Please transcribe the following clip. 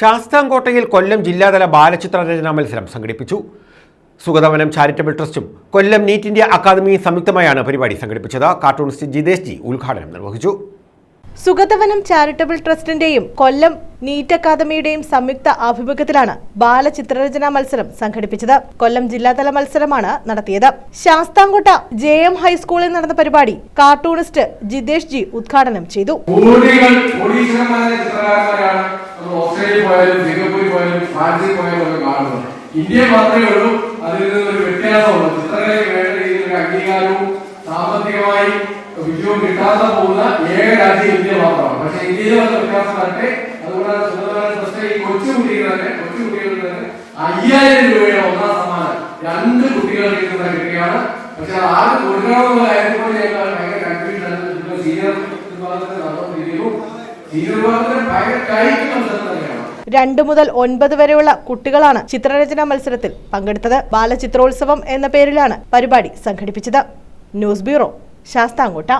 ശാസ്താംകോട്ടയിൽ കൊല്ലം ജില്ലാതല ബാലചിത്ര രചനാ മത്സരം സംഘടിപ്പിച്ചു. സുഗതവനം ചാരിറ്റബിൾ ട്രസ്റ്റും കൊല്ലം നീറ്റ് ഇന്ത്യ അക്കാദമിയും സംയുക്തമായാണ് പരിപാടി സംഘടിപ്പിച്ചത്. കാർട്ടൂണിസ്റ്റ് ജിതേഷ് ജി ഉദ്ഘാടനം നിർവഹിച്ചു. സുഗതവനം ചാരിറ്റബിൾ ട്രസ്റ്റിന്റെയും കൊല്ലം നീറ്റ് അക്കാദമിയുടെയും സംയുക്ത ആഭിമുഖ്യത്തിലാണ് ബാലചിത്രരചനാ മത്സരം സംഘടിപ്പിച്ചത്. കൊല്ലം ജില്ലാതല മത്സരമാണ് നടത്തിയത്. ശാസ്താംകോട്ട ജെ എം ഹൈസ്കൂളിൽ നടന്ന പരിപാടി കാർട്ടൂണിസ്റ്റ് ജിതേഷ് ജി ഉദ്ഘാടനം ചെയ്തു. പോയാലും സിംഗപ്പൂരിൽ പോയാലും ഫ്രാൻസിൽ പോയാലും ഒക്കെ കാണുന്നത്. ഇന്ത്യ മാത്രമേ ഉള്ളൂ അതിൽ നിന്നൊരു വ്യത്യാസമുള്ളൂ. ചിത്രകലയ്ക്ക് വേണ്ട രീതിയിലൊരു അംഗീകാരവും സാമ്പത്തികമായി വിജയവും കിട്ടാതെ പോകുന്ന ഏക രാജ്യം ഇന്ത്യ മാത്രമാണ്. പക്ഷെ ഇന്ത്യയിൽ വന്ന വ്യത്യാസം വരട്ടെ. അതുകൊണ്ടാണ് സുഗതമായ ട്രസ്റ്റ് ഈ കൊച്ചു കുട്ടികൾ തന്നെ കൊച്ചു കുട്ടികൾ തന്നെ അയ്യായിരം രൂപയുടെ ഒന്നാം സമ്മാനം രണ്ട് കുട്ടികൾ ഇന്ന് കിട്ടുകയാണ് പക്ഷെ അത് ആരും കൊടുക്കണമെന്നുള്ള കാര്യത്തിൽ ഞങ്ങൾ ഭയങ്കര കൺഫ്യൂഷൻ സീനിയർ വിഭാഗത്തിൽ നടന്നുകൊണ്ടിരിക്കുന്നു സീനിയർ വിഭാഗത്തിന് ഭയങ്കര കഴിക്കുന്ന രണ്ടു മുതൽ ഒൻപത് വരെയുള്ള കുട്ടികളാണ് ചിത്രരചനാ മത്സരത്തിൽ പങ്കെടുത്തത്. ബാലചിത്രോത്സവം എന്ന പേരിലാണ് പരിപാടി സംഘടിപ്പിച്ചത്. News bureau Sasthamkotta.